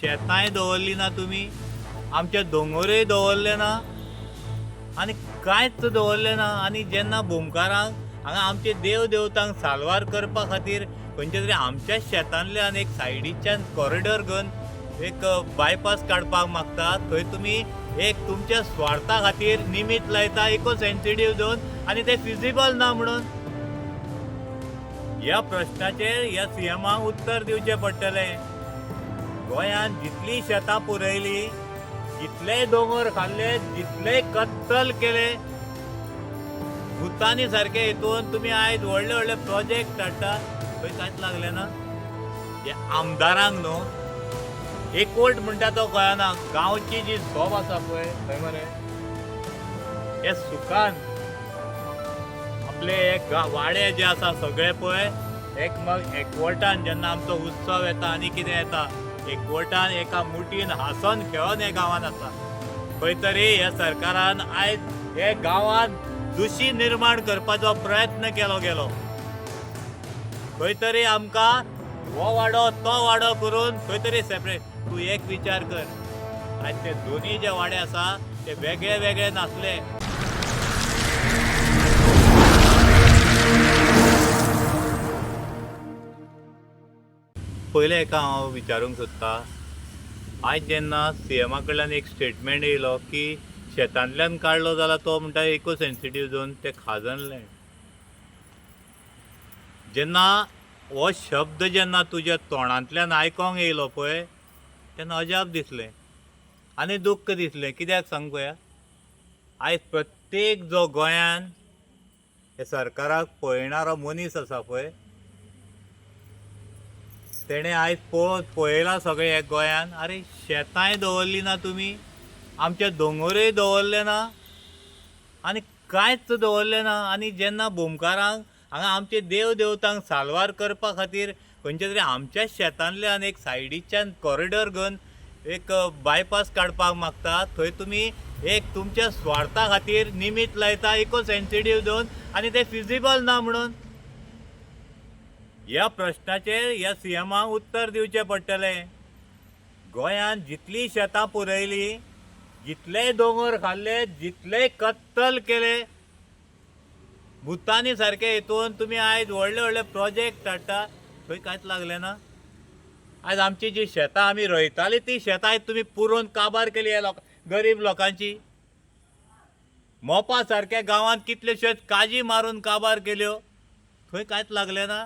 शेतांय दवरली ना तुमी आमचे दोंगरूय दवरले ना? आनी कांयच दवरले ना? आनी जेन्ना भोमकारांक हांगा आमचे देव देवतांक साल्वार करपा खातीर खंयच्या तरी आमच्याच शेतांतल्यान एक सायडीच्यान कॉरिडॉर घेवन एक बायपास काडपाक मागतात. थंय तुमी एक तुमच्या स्वार्था खातीर निमीत लायता इको सेन्सिटीव दोन आनी ते फिजिबल ना म्हणून. ह्या प्रश्नाचेर ह्या सीएमाक उत्तर दिवचें पडटलें. गोंयांत जितली शेतां पुरयली जितलेय दोंगर खाल्ले जितलेय कत्तल केले भुतांनी सारखे हितून तुमी आयज व्हडले व्हडले प्रोजेक्ट धाडटा थंय कांयच लागले ना? हे आमदारांक न्हू एकवट म्हणटा तो गोंयाना गांवची जी सोब आसा पळय खंय मरे? हे सुखान. आपले एक वाडे जे आसा सगळे पळय एकमेक एकवटान जेन्ना आमचो उत्सव येता आनी कितें येता एकवटान एका मुठीन हांसोन खेळोन हे गांवांत आसा. खंय तरी ह्या सरकारान आयज हे गांवांत दुशी निर्माण करपाचो प्रयत्न केलो गेलो. खंय तरी आमकां हो वाडो तो वाडो करून खंय तरी सेपरेट तूं एक विचार कर. आयज ते दोनी जे वाडे आसा ते वेगळे वेगळे नासले. पयलें एका हांव विचारूंक सोदतां आयज जेन्ना सी एमा कडल्यान एक स्टेटमेंट येयलो की शेतांतल्यान काडलो जाल्यार तो म्हणटा इको सेन्सिटीव झोन तें खाजन लँड जेन्ना हो शब्द जेन्ना तुज्या तोंडांतल्यान आयकोंक येयलो पळय तेन्ना अजाप दिसलें आनी दुख्ख दिसलें. कित्याक सांग पळया आयज प्रत्येक जो गोंयान हे सरकाराक पळयणारो मनीस आसा पळय तेणे आयज पळोवन पळयलां सगळें हे गोंयान. आरे शेतांय दवरलीं ना तुमी. आमचे दोंगरूय दवरले ना. आनी कांयच दवरले ना. आनी जेन्ना भोमकारांक हांगा आमचे देव देवतांक साल्वार करपा खातीर खंयच्या तरी आमच्या शेतांतल्यान एक सायडीच्यान कॉरिडॉर घेवन एक बायपास काडपाक मागतात थंय तुमी एक तुमच्या स्वार्था खातीर निमीत लायता इको सेन्सिटीव दोन आनी ते फिजिबल ना म्हणून. ह्या प्रश्नाचेर ह्या सीएमाक उत्तर दिवचें पडटलें गोंयांत जितली शेतां पुरयली जितलेय दोंगर खाल्ले जितले कत्तल केले. भुतांनी सारखे हितून तुमी आयज व्हडले व्हडले प्रोजेक्ट हाडटा थंय कांयच लागलें ना? आयज आमची जी शेतां आमी रोयतालीं ती शेतां आयज तुमी पुरोवन काबार केली ह्या लोक गरीब लोकांची. मोपा सारक्या गांवांत कितल्योश्योच काजी मारून काबार केल्यो थंय कांयच लागलें ना?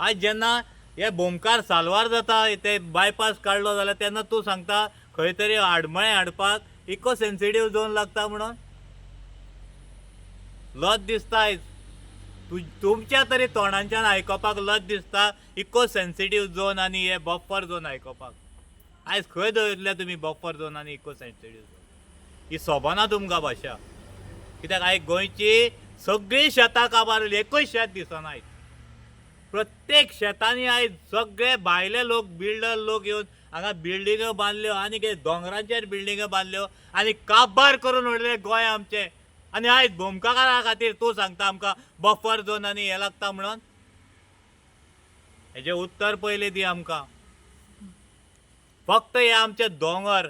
आयज जेन्ना हे बोमकार साल्वार जाता ते बायपास काडलो जाल्यार तेन्ना तूं सांगता खंय तरी आडमळे हाडपाक इको सेन्सिटीव झोन लागता म्हणून? लज दिसता आयज तु तुमच्या तरी तोंडांच्यान आयकोपाक लज दिसता इको सेन्सिटीव झोन आनी हे बफर झोन आयकोपाक. आयज खंय दवरल्या तुमी बफर झोन आनी इको सेन्सिटीव झोन ही सोबना तुमकां भाशा. कित्याक आयज गोंयची सगळीं शेतां काबार एकूय शेत दिसना आयज प्रत्येक शेतांनी आयज सगळे भायले लोक बिल्डर लोक येवन हांगा बिल्डिंगो बांदल्यो आनी कितें दोंगरांचेर बिल्डिंगो बांदल्यो आनी काबार करून उडले गोंय आमचें. आनी आयज भोमकारा खातीर तूं सांगता आमकां बफर झोन आनी हें लागता म्हणून? हेजें उत्तर पयलें दी आमकां. फक्त हे आमचे दोंगर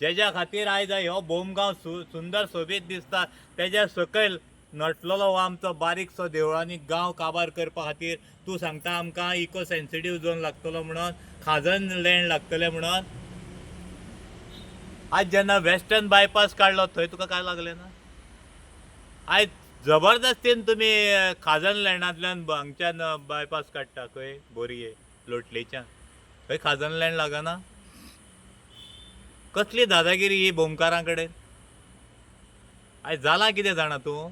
जेज्या खातीर आयज हो बोमगांव सु सुंदर सोबीत दिसता. तेज्या सकयल नटलेलो हो आमचो बारीकसो देवळांनी गांव काबार करपा खातीर तूं सांगता आमकां इको सेन्सिटीव झोन लागतलो म्हणून खाजन लँड लागतलें म्हणून. आज जेन्ना वेस्टर्न बायपास काडलो थंय तुका काय लागलें ना? आयज जबरदस्तीन तुमी खाजन लँडांतल्यान हांगच्यान बायपास काडटा खंय बोरये लोटलेच्यान. थंय खाजन लँड लागना? कसली दादागिरी ही भोमकारां कडेन आयज जालां कितें जाणा तूं?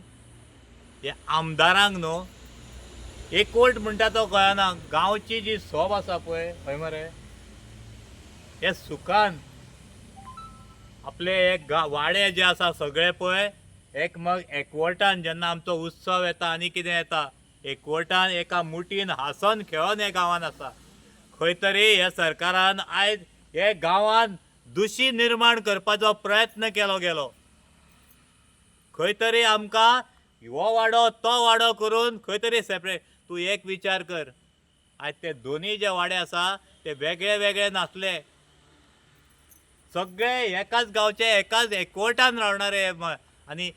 हे आमदारांक न्हू. एकवट म्हणटा तो कळना गांवची जी सोब आसा पळय खंय मरे? हे सुखान आपले एक गा वाडे जे आसा सगळे पळय एक मग एकवटान जेन्ना आमचो उत्सव येता आनी कितें येता एकवटान एका मुठीन हांसोन खेळोन हे गांवांत आसा. खंय तरी हे सरकारान आयज हे गांवान दुशी निर्माण करपाचो प्रयत्न केलो गेलो. खंय तरी आमकां हो वाडो तो वाडो करून खंय तरी सेपरेट तूं एक विचार कर. आयज ते दोनी जे वाडे आसा ते वेगळे वेगळे नासले सगळे एकाच गांवचे एकाच एकवटान रावणारे आनी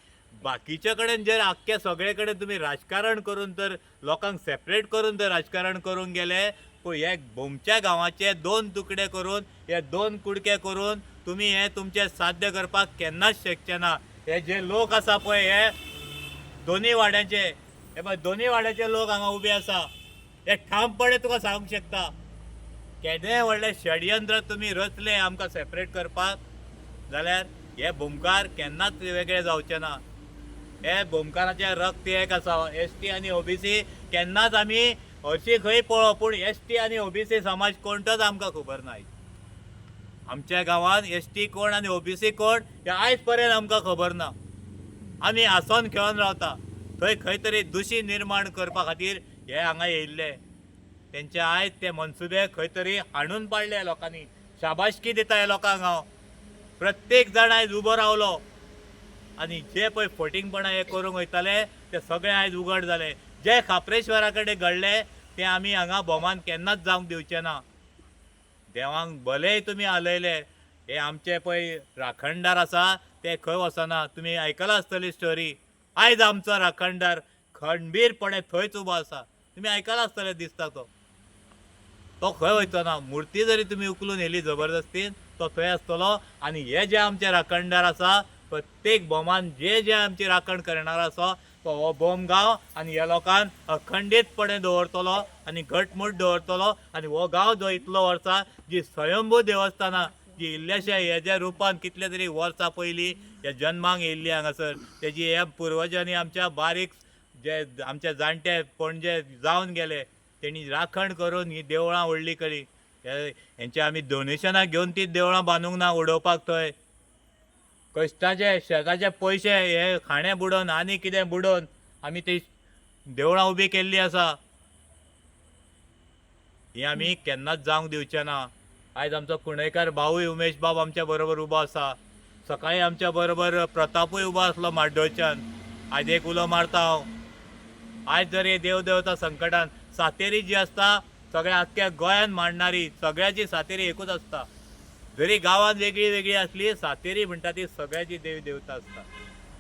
बाकीचे कडेन जर आख्खे सगळे कडेन तुमी राजकारण करून तर लोकांक सेपरेट करून तर राजकारण करून गेले पूण हे बोमच्या गांवाचे दोन तुकडे करून हे दोन कुडके करून तुमी हे तुमचे साध्य करपाक केन्नाच शकचे ना. हे जे लोक आसा पळय हे दोन्ही वाड्याचे हे पळय दोन्ही वाड्याचे लोक हांगा उबे आसा. हे ठामपणे तुका सांगूंक शकता. केदें व्हडलें षडयंत्र तुमी रचलें आमकां सेपरेट करपाक? जाल्यार हे भुमकार केन्नाच वेगळे जावचे ना. हे भुमकाराचे रक्त एक आसा एस टी आनी ओबीसी केन्नाच आमी हरशी खंय पळो पूण एस टी आनी ओबीसी समाज कोणतोच आमकां खबर ना आमच्या गांवांत एस टी कोण आनी ओबीसी कोण हे आयज पर्यंत आमकां खबर ना. आमी हांसोन खेळोन रावता थंय खंय तरी दुशी निर्माण करपा खातीर हे हांगा येयल्ले. तेंचे आयज ते मनसुबे खंय तरी हाणून पाडले लोकांनी. शाबाशकी दिता हे लोकांक हांव. प्रत्येक जाण आयज उबो रावलो. आनी जे पळय फटींगपणां हे करूंक वयताले ते सगळे आयज उघड जाले. जे खापरेश्वरा कडेन घडले ते आमी हांगा भोमान केन्नाच जावंक दिवचे ना. देवांक भलेय तुमी आलयले हे आमचे पळय राखणदार आसा ते खंय वचना तुमी आयकलां आसतली स्टोरी आयज आमचो राखणदार खंबीरपणे थंयच उबो आसा तुमी आयकलां आसतले दिसता तो. तो खंय वयचो ना मुर्ती जरी तुमी उखलून येयली जबरदस्तीन तो थंय आसतलो आनी हे जे आमचे राखणदार आसा प्रत्येक बोमान जे जे आमची राखण करणार आसा तो हो बोम गांव आनी ह्या लोकांक अखंडीतपणे दवरतलो आनी घटमूट दवरतलो आनी हो गांव जो इतलो वर्सा जी स्वयंभू देवस्थानां इल्ल्याशा हेज्या रुपान कितले तरी वर्सां पयलीं ह्या जन्माक येयल्ली हांगासर तेजी ह्या पुर्वजांनी आमच्या बारीक जे आमचे जाणटे पणजे जावन गेले तेणी राखण करून ही देवळां व्हडली केली. हेंचे आमी डोनेशनां घेवन ती देवळां बांदूंक ना उडोवपाक थंय. कश्टाचे शेताचे पयशे हे खाणें बुडोवन आनी कितें बुडोवन आमी ती देवळां उबी केल्ली आसा. ही आमी केन्नाच जावंक दिवचें ना. आयज आमचो कुंडयकार भाऊय उमेश बाब आमच्या बरोबर उबो आसा सकाळीं आमच्या बरोबर प्रतापूय उबो आसलो माड्डोळच्यान आयज एक उलो मारता हांव आयज जर हे देव देवता संकटान सातेरी जी आसता सगळ्या आख्ख्या गोंयान मांडणारी सगळ्याची सातेरी एकूच आसता जरी गांवांत वेगळी वेगळी असली सातेरी म्हणटा ती सगळ्याची देवी देवता आसता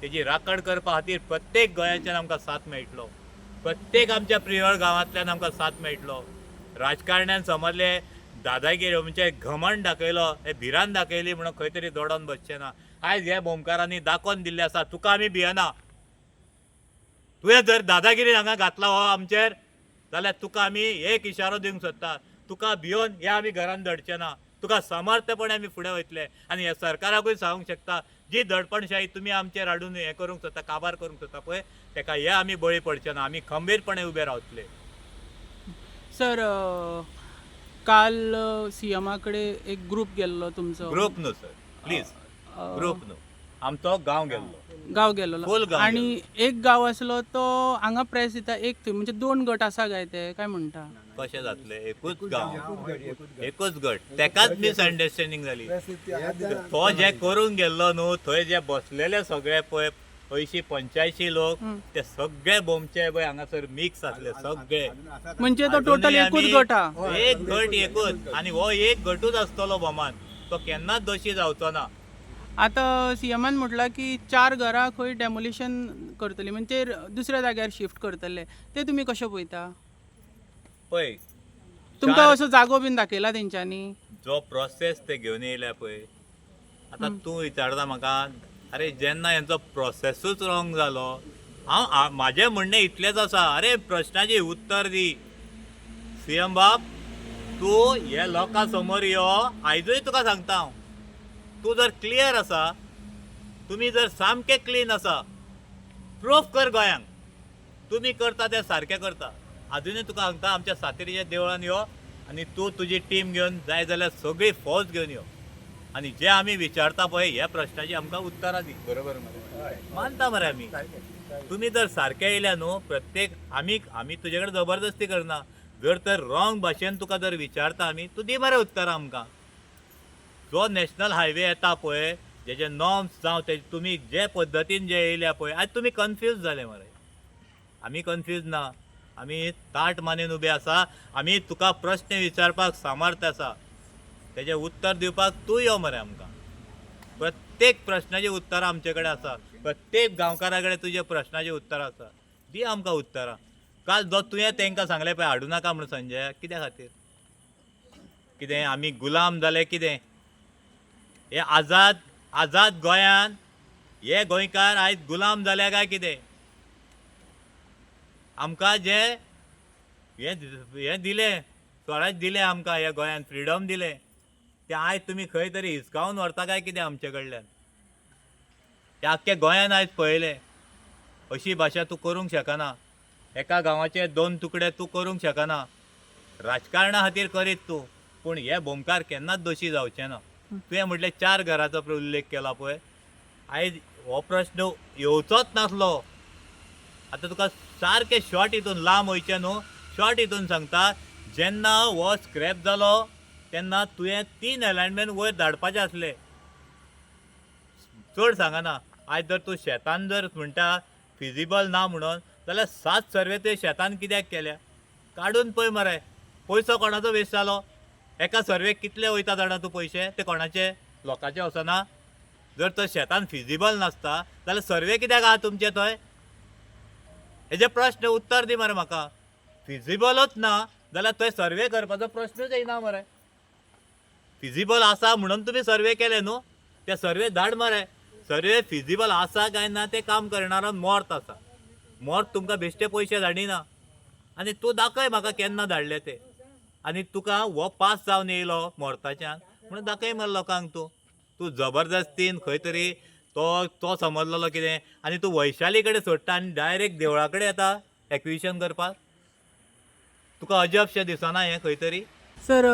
तेजी राखण करपा खातीर प्रत्येक गोंयाच्यान आमकां साथ मेळटलो. प्रत्येक आमच्या प्रियळ गांवांतल्यान आमकां साथ मेळटलो. राजकारण्यान समजले दादागीर म्हणजे घमंड दाखयलो हे भिरान दाखयली म्हणून खंय तरी दडोन बसचें ना. आयज हे भोमकारांनी दाखोवन दिल्ले आसा तुका आमी भियेना तुवें जर दादागिरी हांगा घातला हो आमचेर जाल्यार तुका आमी एक इशारो दिवंक सोदता. तुका भियोन हे आमी घरान धडचे ना. तुका समर्थपणे आमी फुडें वयतले. आनी हे सरकाराकूय सांगूंक शकता जी दडपणशाही तुमी आमचेर हाडून हें करूंक सोदता काबार करूंक सोदता पळय तेका हे आमी बळी पडचे ना. आमी खंबीरपणे उबे रावतले. सर काल सी एमाकडे एक ग्रुप गेल्लो तुमचो. ग्रुप न्हू सर प्लीज ग्रुप न्हू आमचो गांव गेल्लो. गाव गेल्लो. फूल गांव आणि एक गाव आसलो तो हांगा प्रेस दिता एक थंय म्हणजे दोन गट आसा काय ते काय म्हणटा कशें जातले? एकूच गांव. एकूच गट. तेकाच मिसअंडरस्टँडींग जाली तो जे करून गेल्लो न्हू थंय जे बसलेले सगळे पळय अंयशी पंच्याऐंशी लोक. ते सगळे बोमचे पळय हांगासर मिक्स आसले सगळे. म्हणजे तो टोटल एकूच गट हा. एक गट एकूच आणि हो एक गटूच आसतलो बोमान. तो केन्नाच दोशी जावचो ना आता सीएमान म्हटलां की चार घरां खंय डेमोलिशन करतली म्हणजे दुसऱ्या जाग्यार शिफ्ट करतले. ते तुमी कशें पळयता? पळय. तुमकां असो जागो बीन दाखयला तेंच्यांनी? जो प्रोसेस ते घेवन येयल्या पळय. आतां तूं विचारता म्हाका अरे जेन्ना हेंचो प्रोसेसूच रॉंग जालो हांव म्हाजें म्हणणें इतलेंच आसा अरे प्रश्नाची उत्तर दी. सी एम बाब तूं हे लोकां समोर यो हो. आयजूय तुका सांगता हांव. तूं जर क्लियर आसा तुमी जर सामके क्लीन आसा प्रूफ कर गोंयांक तुमी करता तें सारकें करता. आजुनूय तुका सांगता आमच्या सातेरीच्या देवळान यो हो. आनी तूं तुजी टीम घेवन जाय जाल्यार सगळी फौज घेवन यो आनी जे आमी विचारता पळय ह्या प्रश्नाची आमकां उतरां दी. बरोबर मानता मरे आमी तुमी जर सारके येयल्या न्हू प्रत्येक आमी आमी तुजे कडेन जबरदस्ती करना. जर तर रॉंग भाशेन तुका जर विचारता आमी तूं दी मरे उत्तरां आमकां. जो नॅशनल हायवे येता पळय जेचे नॉर्म्स जावं ते तुमी जे पद्दतीन जे येयल्या पळय आयज तुमी कन्फ्यूज जाले मरे. आमी कन्फ्यूज ना. आमी ताट मानेन उबे आसा आमी तुका प्रश्न विचारपाक सामर्थ आसा तेजें उत्तर दिवपाक तूं यो मरे आमकां. प्रत्येक प्रश्नाचें उत्तर आमचे कडेन आसा. प्रत्येक गांवकारा कडेन तुजे प्रश्नाचें उत्तर आसा. दी आमकां उत्तरां. काल जो तुवें तांकां सांगलें पळय हाडूं नाका म्हणून संजय कित्या खातीर? कितें आमी गुलाम जाले कितें? हे आझाद आझाद गोंयान हे गोंयकार आयज गुलाम जाल्या काय कितें? आमकां जे हे हे दिलें स्वराज दिलें आमकां ह्या गोंयान फ्रिडम दिलें. ते आयज तुमी खंय तरी हिसकावून व्हरता काय कितें आमचे कडल्यान? ते आख्खे गोंयान आयज पळयलें. अशी भाशा तूं करूंक शकना. एका गांवाचे दोन तुकडे तूं करूंक शकना. राजकारणा खातीर करीत तूं पूण हे बोमकार केन्नाच दोशी जावचे ना. तुवें म्हटलें चार घराचो उल्लेख केला पळय. आयज हो प्रश्न येवचोच नासलो. आतां तुका सारकें शॉर्ट हितून लांब वयचें न्हू? शॉर्ट हितून सांगता जेन्ना हो स्क्रॅप जालो तेन्ना तुवें तीन अलायनमेंट वयर धाडपाचें आसलें चड सांगना आयज जर तूं शेतान जर म्हणटा फिजिबल ना म्हणून जाल्यार सात सर्वे ते शेतान कित्याक केल्या? काडून पळय मरे. पयसो कोणाचो वेस्ट जालो एका सर्वेक कितले वयता जाणा तूं पयशे ते कोणाचे? लोकांचे वचना जर तो शेतान फिजिबल नासता जाल्यार सर्वे कित्याक आहा तुमचे थंय हेजे प्रश्न उत्तर दी मरे म्हाका फिजिबलच ना जाल्यार थंय सर्वे करपाचो प्रश्नूच येना मरे. फिजिबल आसा म्हणून तुमी सर्वे केले न्हू ते सर्वे धाड मरे सर्वे फिजिबल आसा काय ना ते काम करणारो मोर्त आसा. मोर्त तुमकां बेश्टे पयशे धाडिना आनी तूं दाखय म्हाका केन्ना धाडले ते. आनी तुका हो पास जावन येयलो मोर्ताच्यान म्हणून दाखय मरे लोकांक तूं. तूं जबरदस्तीन खंय तरी तो तो समजलेलो कितें. आनी तूं वैशाली कडेन सोडटा आनी डायरेक्ट देवळा कडेन येता एक्विशन करपाक. तुका अजबशें दिसना हें खंय तरी. सर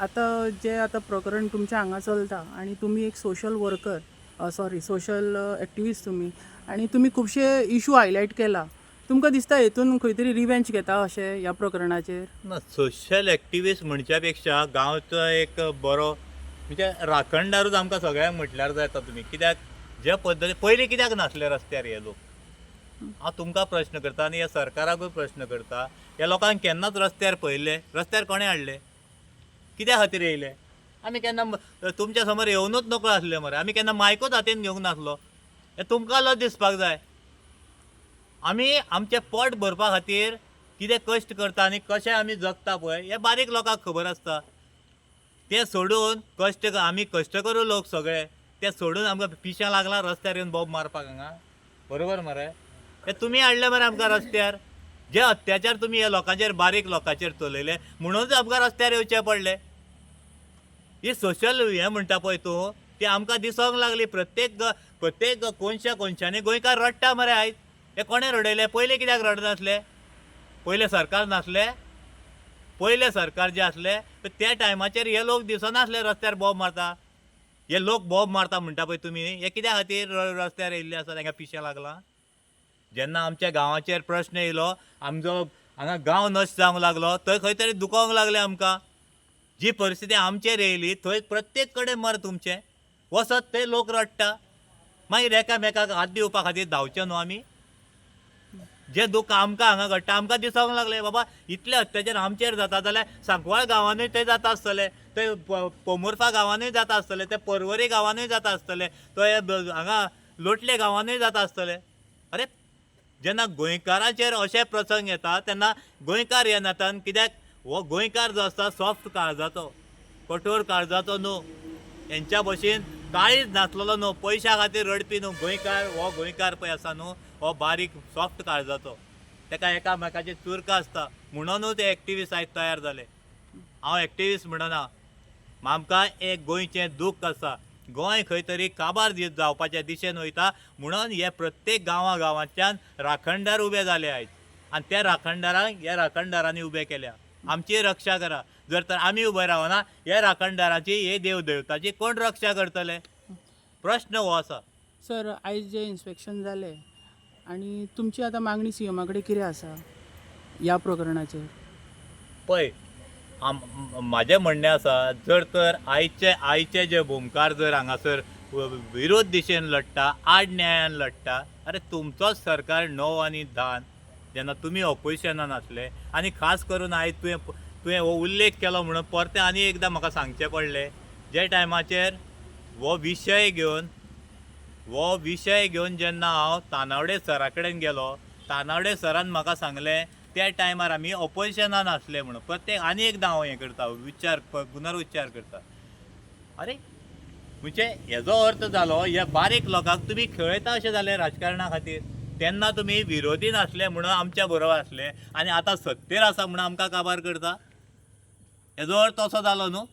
आता जे आता प्रकरण तुमच्या हांगा चलता आणि तुम्ही एक social worker sorry social activist तुम्ही आणि तुम्ही खुबशे इशू हायलायट केला. तुमकां दिसता हेतून खंय तरी रिवेंज घेता अशें ह्या प्रकरणाचेर? ना सोशल एक्टिविस्ट म्हणच्या पेक्षा गांवचो एक बरो म्हणजे राखणदारूच आमकां सगळ्यांक म्हटल्यार जाता तुमी कित्याक? जे पद्दती पयलीं कित्याक नासले रस्त्यार हे लोक? हांव तुमकां प्रश्न करता आनी ह्या सरकाराकूय प्रश्न करता. ह्या लोकांक केन्नाच रस्त्यार पळयले रस्त्यार कोणें हाडले? कित्या खातीर येयले? आमी केन्ना तुमच्यासमोर येवनूच नकळो आसले मरे. आमी केन्ना मायकूच हातीन घेवंक नासलो. हें तुमकां लज दिसपाक जाय. आमी आमचें पोट भरपा खातीर कितें कश्ट करता आनी कशें आमी जगता पळय हें बारीक लोकांक खबर आसता. तें सोडून कश्ट आमी कश्ट करू लोक सगळे. ते सोडून आमकां पिश्यां लागला रस्त्यार येवन बॉब मारपाक हांगा. बरोबर मरे? हे तुमी हाडले मरे आमकां रस्त्यार. जे अत्याचार तुमी हे लोकांचेर बारीक लोकांचेर चलयले म्हणूनच आमकां रस्त्यार येवचें पडलें. ही सोशल हें म्हणटा पळय तूं. ती आमकां दिसोंक लागली प्रत्येक प्रत्येक कोनशा कोनशांनी गोंयकार रडटा मरे आयज. हे कोणें रडयले? पयलीं कित्याक रडनासले पयले सरकार नासले? पयले सरकार जे आसले त्या टायमाचेर हे लोक दिसनासले रस्त्यार बॉब मारता. हे लोक बॉब मारता म्हणटा पळय तुमी हे कित्या खातीर रस्त्यार येयल्ले आसा? तांकां पिशें लागलां. जेन्ना आमच्या गांवाचेर प्रश्न येयलो आमचो हांगा गांव नश्ट जावंक लागलो. थंय खंय तरी दुखोवंक लागलें आमकां. जी परिस्थिती आमचेर येयली थंय प्रत्येक कडेन मर तुमचें. वसत ते लोक रडटा मागीर एकामेकाक हात दिवपा खातीर धांवचे न्हू आमी जे दुख आमकां हांगा घडटा आमकां दिसोंक लागलें बाबा इतले अत्याचार आमचेर जाता जाल्यार सांकवाळ गांवानूय ते जाता आसतले ते पोमुर्फा गांवानूय जाता आसतले ते पर्वरी गांवानूय जाता आसतले तो हे हांगा लोटले गांवानूय जाता आसतले. अरे जेन्ना गोंयकारांचेर अशे प्रसंग येता तेन्ना गोंयकार हे नातान कित्याक? हो गोंयकार जो आसता सॉफ्ट काळजाचो कठोर काळजाचो न्हू. हेंच्या भशेन काळीच नासलेलो न्हू पयशा खातीर रडपी न्हू गोंयकार हो गोंयकार पळय आसा न्हू हो बारीक सॉफ्ट काळजाचो तेका एकामेकाचे चुरकां आसता. म्हणूनच ते एक्टिविस्ट आयज तयार जाले. हांव एक्टिविस्ट म्हणना आमकां एक गोंयचें दूख आसा. गोंय खंय तरी काबार दीस जावपाच्या दिशेन वयता. म्हणून हे प्रत्येक गांवा गांवांतल्यान राखणदार उबे जाले आयज आनी त्या राखणदारांक ह्या राखणदारांनी उबे केल्या. आमची रक्षा करा. जर तर आमी उबे रावना हे राखणदाराची हे देव देवताची कोण रक्षा करतले? प्रश्न हो आसा सर आयज जे इन्स्पेक्शन जालें आणि तुमची आता मागणी सी कडेन कितें आसा ह्या प्रकरणाचेर पळय म्हाजें म्हणणें आसा जर तर आयचे आयचे जे भोमकार जर हांगासर विरोध दिशेन लडटा आड न्यायान लडटा अरे तुमचोच सरकार णव आनी धान जेन्ना तुमी ऑपोजिशनान आसले आनी खास करून आयज तुवें तुवें हो उल्लेख केलो म्हणून परतें आनी एकदां म्हाका सांगचें पडलें. जे टायमाचेर हो विशय घेवन हो विशय घेवन जेन्ना हांव तानावडे सरा कडेन गेलो तानावडे सरान म्हाका सांगलें त्या टायमार आमी ऑपोजिशनान आसले म्हणून. प्रत्येक आनी एकदां हांव हें करता विचार पुनरुच्चार करता. अरे म्हणजे हेजो अर्थ जालो ह्या बारीक लोकांक तुमी खेळयता अशें जालें राजकारणा खातीर तेन्ना तुमी विरोधीन आसले म्हणून आमच्या बरोबर आसले आनी आतां सत्तेर आसा म्हणून आमकां काबार करता? हेजो अर्थ असो जालो न्हू?